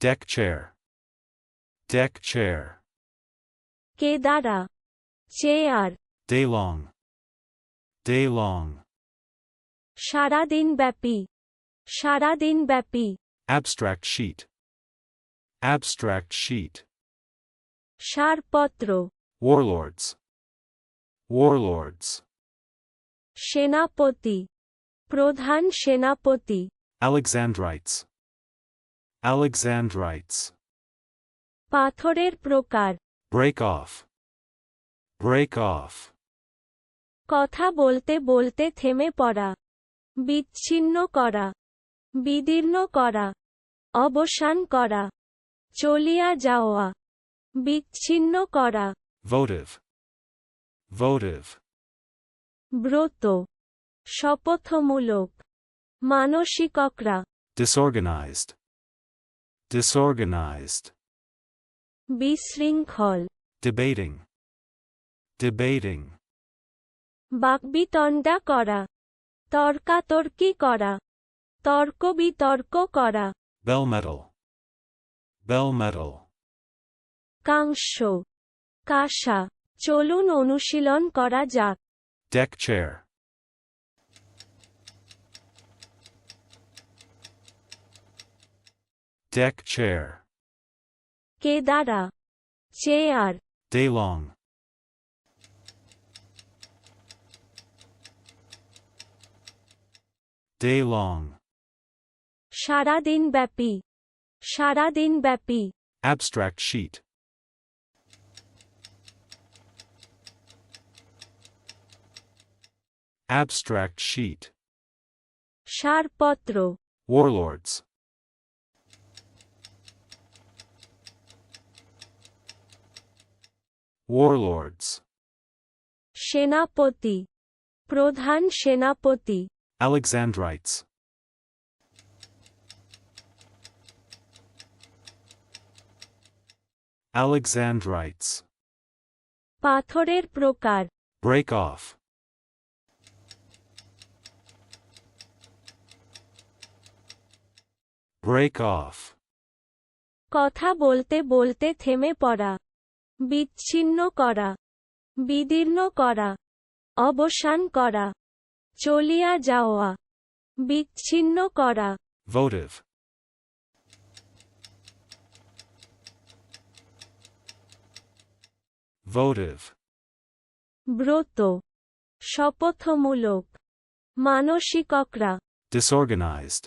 Deck chair. Deck chair. কে দ্বারা chair Day long. Day long. সারাদিন ব্যাপী সারাদিন ব্যাপী Abstract sheet. Abstract sheet. সারপত্র Warlords. Warlords. সেনাপতি প্রধান সেনাপতি Alexandrites. Alexandrites. পাথরের প্রকার Break off. Break off. কথা বলতে বলতে থেমে পড়া বিচ্ছিন্ন করা বিদীর্ণ করা অবসান করা চলিয়া যাওয়া বিচ্ছিন্ন করা Votive. Votive. ব্রত শপথমূলক মানসিককরা Disorganized. Disorganized. বিশৃঙ্খল Debating. Debating. বাকবিতণ্ডা করা তর্কাতর্কি করা তর্ক বিতর্ক করা Bell metal. Bell metal. কাংশ কাঁসা চলুন অনুশীলন করা যাক Deck chair. Deck chair. Kedara. Chair. Daylong. Daylong. Sharadin Bapi. Sharadin Bapi. Abstract sheet. Abstract sheet. Sharpotro. Warlords. Warlords. সেনাপতি প্রধান সেনাপতি Alexandrites. Alexandrites. পাথরের প্রকার Break off. Break off. কথা বলতে বলতে থেমে পড়া বিচ্ছিন্ন করা বিদীর্ণ করা অবসান করা চলিয়া যাওয়া বিচ্ছিন্ন করা Votive. Votive. ব্রত শপথমূলক মানসিককরা Disorganized.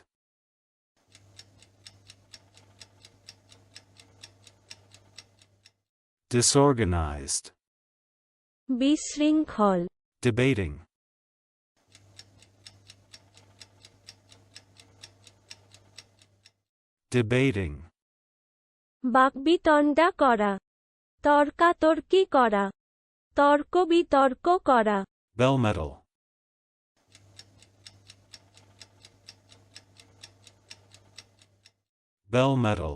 Disorganized. বিশৃঙ্খল Debating. Debating. বাকবিতণ্ডা করা তর্কাতর্কি করা তর্ক বিতর্ক করা Bell metal. Bell metal.